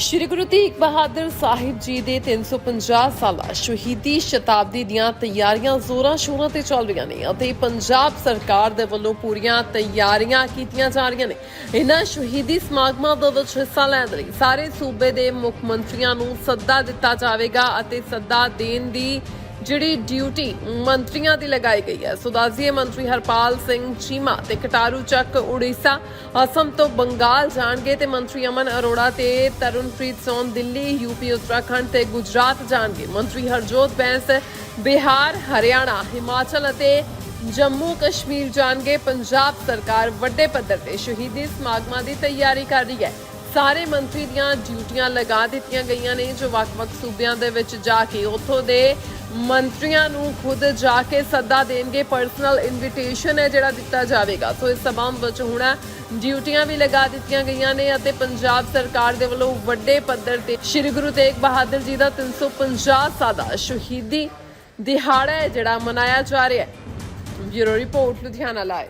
ਸ਼੍ਰੀ ਗੁਰੂ ਤੇਗ ਬਹਾਦਰ ਸਾਹਿਬ ਜੀ ਦੇ 350 ਸਾਲਾ ਸ਼ਹੀਦੀ ਸ਼ਤਾਬਦੀ ਦੀਆਂ ਤਿਆਰੀਆਂ ਜ਼ੋਰਾਂ ਸ਼ੋਰਾਂ ਤੇ ਚੱਲ ਰਹੀਆਂ ਨੇ ਅਤੇ ਪੰਜਾਬ ਸਰਕਾਰ ਦੇ ਵੱਲੋਂ ਪੂਰੀਆਂ ਤਿਆਰੀਆਂ ਕੀਤੀਆਂ ਜਾ ਰਹੀਆਂ ਨੇ। ਇਹਨਾਂ ਸ਼ਹੀਦੀ ਸਮਾਗਮਾਂ ਦੇ ਵਿੱਚ ਹਿੱਸਾ ਲੈਣ ਲਈ ਸਾਰੇ ਸੂਬੇ ਦੇ ਮੁੱਖ ਮੰਤਰੀਆਂ ਨੂੰ ਸੱਦਾ ਦਿੱਤਾ ਜਾਵੇਗਾ ਅਤੇ ਸੱਦਾ ਦੇਣ ਦੀ ਜਿਹੜੀ ਡਿਊਟੀ ਮੰਤਰੀਆਂ ਦੀ ਲਗਾਈ ਗਈ ਹੈ। ਸੋ ਸੁਦਾਜ਼ੀਏ ਮੰਤਰੀ ਹਰਪਾਲ ਸਿੰਘ ਚੀਮਾ ਤੇ ਕਟਾਰੂ ਚੱਕ ਉੜੀਸਾ, ਅਸਮ ਤੋਂ ਬੰਗਾਲ ਜਾਣਗੇ ਤੇ ਮੰਤਰੀ ਅਮਨ ਅਰੋੜਾ ਤੇ ਤਰੁਣਪ੍ਰੀਤ ਸੋਨ ਦਿੱਲੀ ਯੂਪੀ ਉੱਤਰਾਖੰਡ ਤੇ ਗੁਜਰਾਤ ਜਾਣਗੇ। ਮੰਤਰੀ ਹਰਜੋਤ ਬੈਂਸ, ਬਿਹਾਰ, ਹਰਿਆਣਾ, ਹਿਮਾਚਲ ਅਤੇ ਜੰਮੂ ਕਸ਼ਮੀਰ ਜਾਣਗੇ। ਪੰਜਾਬ ਸਰਕਾਰ ਵੱਡੇ ਪੱਧਰ ਤੇ ਸ਼ਹੀਦੀ ਸਮਾਗਮਾਂ ਦੀ ਤਿਆਰੀ ਕਰ ਰਹੀ ਹੈ। ਸਾਰੇ ਮੰਤਰੀ ਦੀਆਂ ਡਿਊਟੀਆਂ ਲਗਾ ਦਿੱਤੀਆਂ ਗਈਆਂ ਨੇ ਜੋ ਵੱਖ-ਵੱਖ ਸੂਬਿਆਂ ਦੇ ਵਿੱਚ ਜਾ ਕੇ ਉੱਥੋਂ ਦੇ ਮੰਤਰੀਆਂ ਨੂੰ ਖੁਦ ਜਾ ਕੇ ਸੱਦਾ ਦੇਣਗੇ। ਪਰਸਨਲ ਇਨਵੀਟੇਸ਼ਨ ਹੈ ਜਿਹੜਾ ਦਿੱਤਾ ਜਾਵੇਗਾ। ਸੋ ਇਸ ਸਬੰਧ ਵਿੱਚ ਹੁਣ ਡਿਊਟੀਆਂ ਵੀ ਲਗਾ ਦਿੱਤੀਆਂ ਗਈਆਂ ਨੇ ਅਤੇ ਪੰਜਾਬ ਸਰਕਾਰ ਦੇ ਵੱਲੋਂ ਵੱਡੇ ਪੱਧਰ ਤੇ ਸ੍ਰੀ ਗੁਰੂ ਤੇਗ ਬਹਾਦਰ ਜੀ ਦਾ 350 ਸਾਲਾ ਸ਼ਹੀਦੀ ਦਿਹਾੜਾ ਹੈ ਜਿਹੜਾ ਮਨਾਇਆ ਜਾ ਰਿਹਾ ਹੈ। Bureau report, Ludhiana live.